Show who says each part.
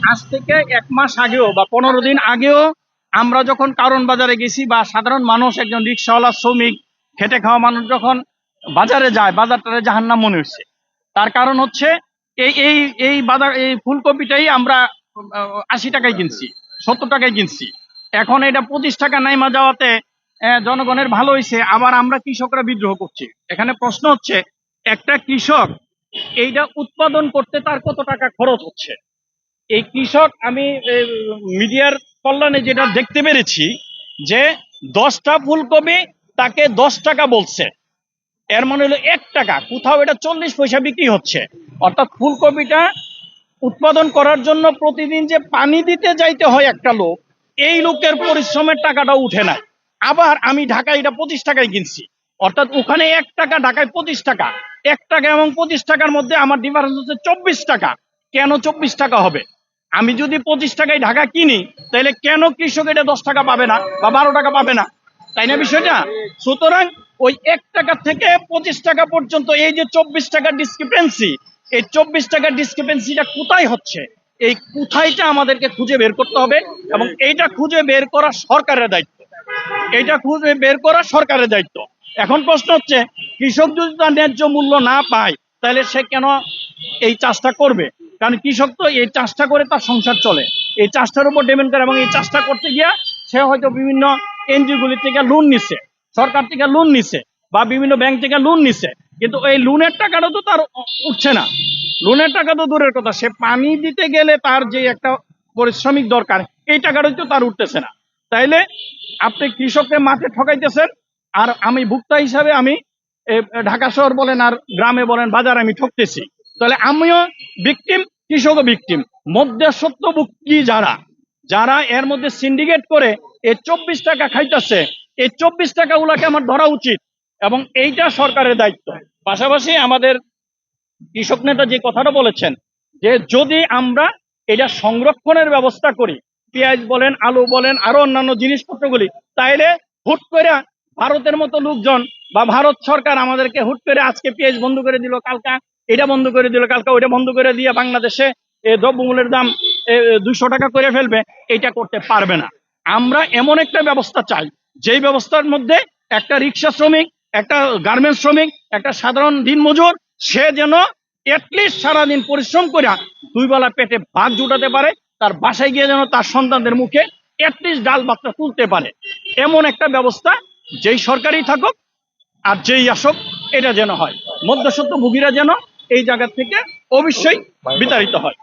Speaker 1: আজ থেকে এক মাস আগেও বা পনেরো দিন আগেও আমরা যখন কারণ বাজারে গেছি বা সাধারণ মানুষ, একজন রিক্সাওয়ালা, শ্রমিক, খেটে খাওয়া মানুষ যখন বাজারে যায়, বাজারটারে জাহান্নাম মনে হচ্ছে। তার কারণ হচ্ছে এই এই এই বাজার, এই ফুলকপিটাই আমরা আশি টাকায় কিনছি, সত্তর টাকায় কিনছি। এখন এটা পঁচিশ টাকা নাইমা যাওয়াতে জনগণের ভালো হয়েছে আবার আমরা কৃষকরা বিদ্রোহ করছি। এখানে প্রশ্ন হচ্ছে, একটা কৃষক এইটা উৎপাদন করতে তার কত টাকা খরচ হচ্ছে? এই কৃষক আমি মিডিয়ার কল্যাণে যেটা দেখতে পেরেছি যে দশটা ফুলকপি তাকে দশ টাকা বলছে। এর মানে হলো এক টাকা। কোথাও এটা চল্লিশ পয়সা বিক্রি হচ্ছে। অর্থাৎ ফুলকপিটা উৎপাদন করার জন্য প্রতিদিন যে পানি দিতে যাইতে হয় একটা লোক, এই লোকের পরিশ্রমের টাকাটা উঠে নাই আবার আমি ঢাকায় এটা পঁচিশ টাকায় কিনছি। অর্থাৎ ওখানে এক টাকা, ঢাকায় পঁচিশ টাকা। এক টাকা এবং পঁচিশ টাকার মধ্যে আমার ডিফারেন্স হচ্ছে চব্বিশ টাকা। কেন চব্বিশ টাকা হবে? আমি যদি পঁচিশ টাকায় ঢাকা কিনি, তাহলে কেন কৃষক এটা দশ টাকা পাবে না বা বারো টাকা পাবে না? তাই না বিষয়টা? সুতরাং ওই এক টাকা থেকে পঁচিশ টাকা পর্যন্ত এই যে চব্বিশ টাকার ডিসক্রিপেন্সি এই চব্বিশ টাকার ডিসক্রিপেন্সিটা কোথায় হচ্ছে? এই কোথায়টা আমাদেরকে খুঁজে বের করতে হবে এবং এইটা খুঁজে বের করা সরকারের দায়িত্ব। এইটা খুঁজে বের করা সরকারের দায়িত্ব। এখন প্রশ্ন হচ্ছে, কৃষক যদি তার ন্যায্য মূল্য না পায়, তাহলে সে কেন এই চাষটা করবে? কারণ কৃষক তো এই চাষটা করে তার সংসার চলে। এই চাষটার উপর ডিপেন্ড করে এবং এই চাষটা করতে গিয়া সে হয়তো বিভিন্ন এনজিওগুলি থেকে লোন নিচ্ছে, সরকার থেকে লোন নিচ্ছে বা বিভিন্ন ব্যাংক থেকে লোন নিচ্ছে। কিন্তু এই লোনের টাকাটা তো তার উঠছে না। লোনের টাকা তো দূরের কথা, সে পানি দিতে গেলে তার যে একটা পরিশ্রমিক দরকার, এই টাকাটা তো তার উঠতেছে না। তাইলে আপনি কৃষককে মাঠে ঠকাইতেছেন, আর আমি ভুক্তা হিসাবে আমি ঢাকা শহর বলেন আর গ্রামে বলেন বাজার আমি ঠকতেছি। তাহলে আমিও ভিকটিম কৃষকও ভিকটিম মধ্যস্থত্ব ভুক্তি যারা? যারা এর মধ্যে সিন্ডিকেট করে এই চব্বিশ টাকা খাইতেছে, এই চব্বিশ টাকা গুলাকে আমার ধরা উচিত এবং এইটা সরকারের দায়িত্ব। পাশাপাশি আমাদের কৃষক নেতা যে কথাটা বলেছেন, যে যদি আমরা এটা সংরক্ষণের ব্যবস্থা করি, পেঁয়াজ বলেন, আলু বলেন, আরও অন্যান্য জিনিসপত্রগুলি, তাইলে হুট করে ভারতের মতো লোকজন বা ভারত সরকার আমাদেরকে হুট করে আজকে পেঁয়াজ বন্ধ করে দিল, কালকা এটা বন্ধ করে দিল, কালকে ওইটা বন্ধ করে দিয়ে বাংলাদেশে দ্রব্যমূল্যের দাম দুইশো টাকা করে ফেলবে এটা করতে পারবে না। আমরা এমন একটা ব্যবস্থা চাই, যেই ব্যবস্থার মধ্যে একটা রিক্সা শ্রমিক, একটা গার্মেন্টস শ্রমিক, একটা সাধারণ দিন মজুর সে যেন এটলিস্ট সারাদিন পরিশ্রম করে দুই বেলা পেটে ভাত জুটাতে পারে, তার বাসায় গিয়ে যেন তার সন্তানদের মুখে এটলিস্ট ডাল ভাতটা তুলতে পারে। এমন একটা ব্যবস্থা যেই সরকারই থাকুক আর যেই আসুক, এটা যেন হয়। মধ্যসত্ত্ব ভুগীরা যেন এই জায়গা থেকে অবশ্যই বিতাড়িত হয়।